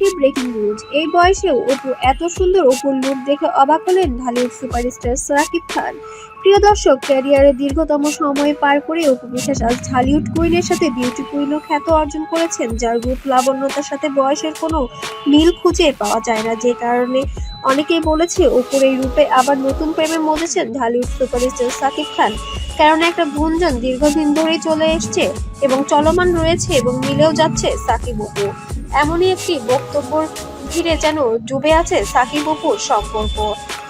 আজকে breaking news এই বয়সেও অপু এত সুন্দর অপুর লুক দেখে অবাক হলেন ঢালিউড সুপারস্টার সাকিব খান। প্রিয় দর্শক ক্যারিয়ারের দীর্ঘতম সময় পার করে অপু বিশ্বাস আজ ঢালিউড কুইনের সাথে বিউটি কুইনও খ্যাত অর্জন করেছেন, যার রূপ লাবণ্যতার সাথে বয়সের কোনো মিল খুঁজে পাওয়া যায় না, যে কারণে অনেকেই বলেছে অপুর এই রূপে আবার নতুন প্রেমে মজেছেন ঢালিউড সুপারস্টার সাকিব খান। কারণ একটা গুঞ্জন দীর্ঘদিন ধরেই চলে এসছে এবং চলমান রয়েছে এবং মিলেও যাচ্ছে সাকিব অপু। এমনই একটি বক্তব্যর ঘিরে যেন ডুবে আছে সাকিব অপুর সম্পর্ক।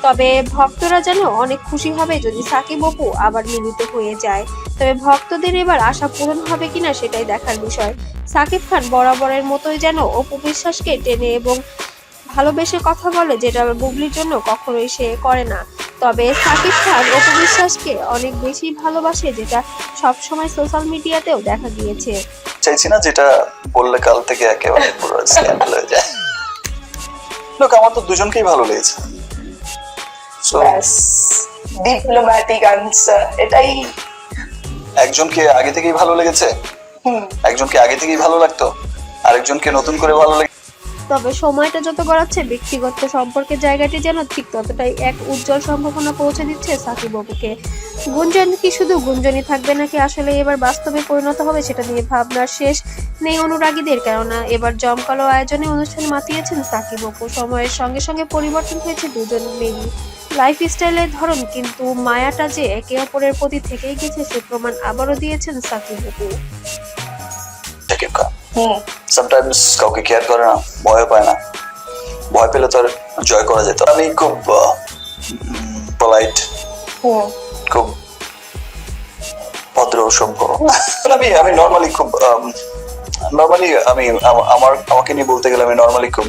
তবে ভক্তরা যেন অনেক খুশি হবে যদি সাকিব অপু আবার মিলিত হয়ে যায়। তবে ভক্তদের এবার আশা পূরণ হবে কিনা সেটাই দেখার বিষয়। সাকিব খান বরাবরের মতোই যেন অপু বিশ্বাসকে টেনে এবং ভালোবেসে কথা বলে যেটা বুবলির জন্য কখনোই সে করে না। তবে সাকিব খান অপু বিশ্বাসকে অনেক বেশি ভালোবাসে যেটা সবসময় সোশ্যাল মিডিয়াতেও দেখা গিয়েছে। চাইছি না যেটা বললে কাল থেকে একেবারে পুরো স্ক্যান্ডাল হয়ে যায়। লোক আমার তো দুজনকেই ভালো লেগেছে। ডিপ্লোম্যাটিক আনসার এটাই। একজনকে আগে থেকেই ভালো লেগেছে? হুম। একজনকে আগে থেকেই ভালো লাগতো? আরেকজনকে নতুন করে ভালো লাগে তবে সময়টা যত গড়াচ্ছে ব্যক্তিগত সম্পর্কের জায়গাটি যেন ঠিক ততটাই এক উজ্জ্বল সম্ভাবনা পৌঁছে দিচ্ছে সাকিব বাবুকে গুঞ্জন কি শুধু গুঞ্জনই থাকবে নাকি আসলে এবার বাস্তবে পরিণত হবে সেটা নিয়ে ভাবনার শেষ নেই অনুরাগীদের কেননা এবার জমকালো আয়োজনে অনুষ্ঠান মাতিয়েছেন সাকিব বাবু সময়ের সঙ্গে সঙ্গে পরিবর্তন হয়েছে দুজন মেয়েরই লাইফ স্টাইলের ধরন কিন্তু মায়াটা যে একে অপরের প্রতি থেকেই গেছে সে প্রমাণ আবারও দিয়েছেন সাকিব হুম সামটাইমস কাউকে কেয়ার করে না ভয় পায় না। ভয় পেলে তো জয় করা যেত আমি খুব পলাইট খুব ভদ্র সভ্য। আমি আমি নর্মালি খুব নর্মালি আমি আমার আমাকে নিয়ে বলতে গেলে আমি নর্মালি খুব